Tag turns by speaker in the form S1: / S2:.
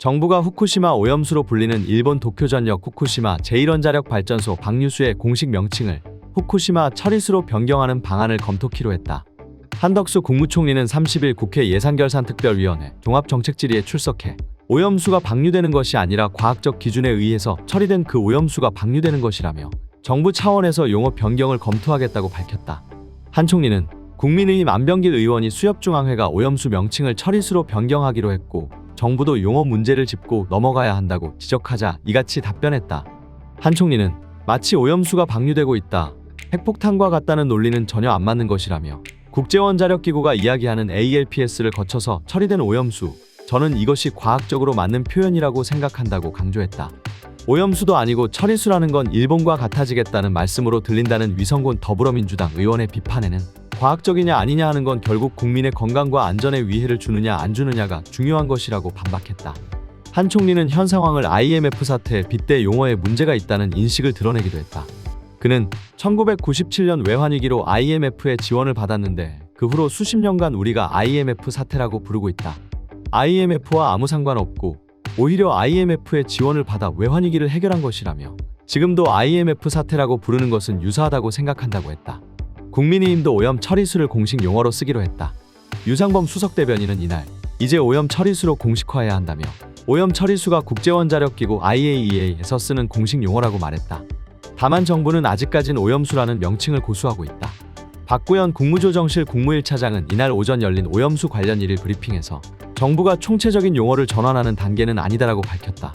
S1: 정부가 후쿠시마 오염수로 불리는 일본 도쿄전력 후쿠시마 제1원자력 발전소 방류수의 공식 명칭을 후쿠시마 처리수로 변경하는 방안을 검토키로 했다. 한덕수 국무총리는 30일 국회 예산결산특별위원회 종합정책질의에 출석해 오염수가 방류되는 것이 아니라 과학적 기준에 의해서 처리된 그 오염수가 방류되는 것이라며 정부 차원에서 용어 변경을 검토하겠다고 밝혔다. 한 총리는 국민의힘 안병길 의원이 수협중앙회가 오염수 명칭을 처리수로 변경하기로 했고 정부도 용어 문제를 짚고 넘어가야 한다고 지적하자 이같이 답변했다. 한 총리는 마치 오염수가 방류되고 있다. 핵폭탄과 같다는 논리는 전혀 안 맞는 것이라며 국제원 자력기구가 이야기하는 ALPS를 거쳐서 처리된 오염수, 저는 이것이 과학적으로 맞는 표현이라고 생각한다고 강조했다. 오염수도 아니고 처리수라는 건 일본과 같아지겠다는 말씀으로 들린다는 위성곤 더불어민주당 의원의 비판에는 과학적이냐 아니냐 하는 건 결국 국민의 건강과 안전에 위해를 주느냐 안 주느냐가 중요한 것이라고 반박했다. 한 총리는 현 상황을 IMF 사태 빗대 용어에 문제가 있다는 인식을 드러내기도 했다. 그는 1997년 외환위기로 IMF의 지원을 받았는데 그 후로 수십 년간 우리가 IMF 사태라고 부르고 있다. IMF와 아무 상관없고 오히려 IMF의 지원을 받아 외환위기를 해결한 것이라며 지금도 IMF 사태라고 부르는 것은 유사하다고 생각한다고 했다. 국민의힘도 오염 처리수를 공식 용어로 쓰기로 했다. 유상범 수석 대변인은 이날 이제 오염 처리수로 공식화해야 한다며 오염 처리수가 국제원자력기구 IAEA에서 쓰는 공식 용어라고 말했다. 다만 정부는 아직까진 오염수라는 명칭을 고수하고 있다. 박구현 국무조정실 국무일차장은 이날 오전 열린 오염수 관련 일일 브리핑에서 정부가 총체적인 용어를 전환하는 단계는 아니다라고 밝혔다.